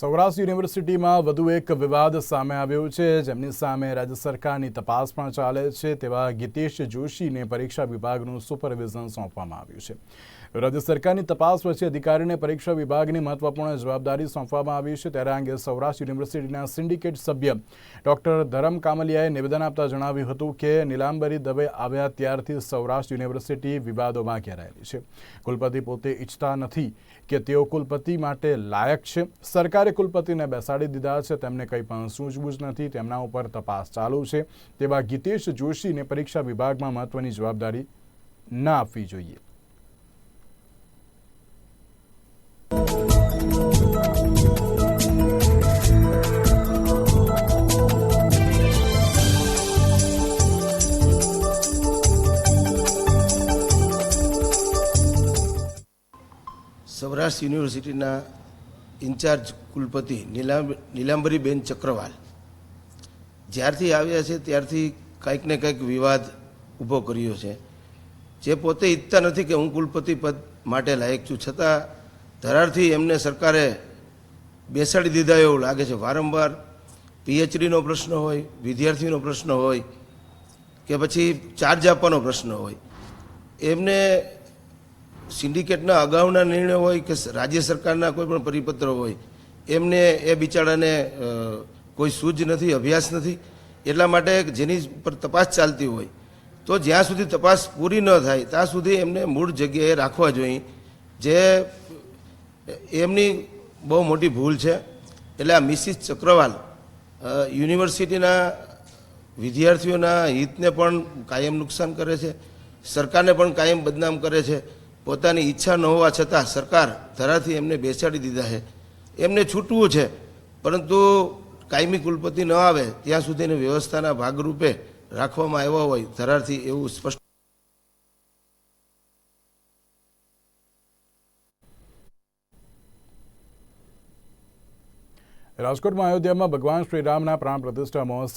સૌરાષ્ટ્ર યુનિવર્સિટીમાં વધુ એક વિવાદ સામે આવ્યો છે. જેમની સામે રાજ્ય સરકારની તપાસ પણ ચાલે છે તેવા ગીતેશ જોશીને પરીક્ષા વિભાગનું સુપરવિઝન સોંપવામાં આવ્યું છે. રાજ્ય સરકારની તપાસ વચ્ચે અધિકારીને પરીક્ષા વિભાગની મહત્વપૂર્ણ જવાબદારી સોંપવામાં આવી છે. ત્યારે અંગે સૌરાષ્ટ્ર યુનિવર્સિટીના સિન્ડિકેટ સભ્ય ડોક્ટર ધરમ કામલિયાએ નિવેદન આપતા જણાવ્યું હતું કે, નીલાંબરી દવે આવ્યા ત્યારથી સૌરાષ્ટ્ર યુનિવર્સિટી વિવાદોમાં ઘેરાયેલી છે. કુલપતિ પોતે ઈચ્છતા નથી કે તેઓ કુલપતિ માટે લાયક છે. સરકારે કુલપતિને બેસાડી દીધા છે, તેમને કંઈ પણ સૂઝબૂઝ નથી. તેમના ઉપર તપાસ ચાલુ છે. તેવા ગીતેશ જોશીને પરીક્ષા વિભાગમાં મહત્વની જવાબદારી ના આપવી જોઈએ. સૌરાષ્ટ્ર યુનિવર્સિટીના ઇન્ચાર્જ કુલપતિ નીલામ, નીલાંબરીબેન ચક્રવાલ. જ્યારથી આવ્યા છે, ત્યારથી કંઈક ને કંઈક વિવાદ ઊભો કર્યો છે. જે પોતે ઈચ્છતા નથી કે હું કુલપતિ પદ માટે લાયક છું. છતાં ધરારથી એમને સરકારે બેસાડી દીધા એવું લાગે છે. વારંવાર પીએચડીનો પ્રશ્ન હોય, વિદ્યાર્થીનો પ્રશ્ન હોય, કે પછી ચાર્જ આપવાનો પ્રશ્ન હોય. એમને સિન્ડિકેટના અગાઉના નિર્ણય હોય કે રાજ્ય સરકારના કોઈ પણ પરિપત્ર હોય, એમને એ બિચારાને કોઈ સૂઝ નથી, અભ્યાસ નથી. એટલા માટે જેની ઉપર તપાસ ચાલતી હોય, તો જ્યાં સુધી તપાસ પૂરી ન થાય, ત્યાં સુધી એમને મૂળ જગ્યાએ રાખવા જોઈએ. જે, એમની બહુ મોટી ભૂલ છે. એટલે આ મિસિસ ચક્રવાલ યુનિવર્સિટીના વિદ્યાર્થીઓના હિતને પણ કાયમ નુકસાન કરે છે. સરકારને પણ કાયમ બદનામ કરે છે. પોતાની ઈચ્છા ન હોવા છતાં સરકાર ધરાથી એમને બેસાડી દીધા છે. એમને છૂટવું છે, પરંતુ કાયમી કુલપતિ ન આવે ત્યાં સુધીની વ્યવસ્થાના ભાગરૂપે રાખવામાં આવ્યા હોય ધરાથી એવું સ્પષ્ટ રાજકોટમાં અયોધ્યામાં ભગવાન શ્રીરામના પ્રાણ પ્રતિષ્ઠા મહોત્સવ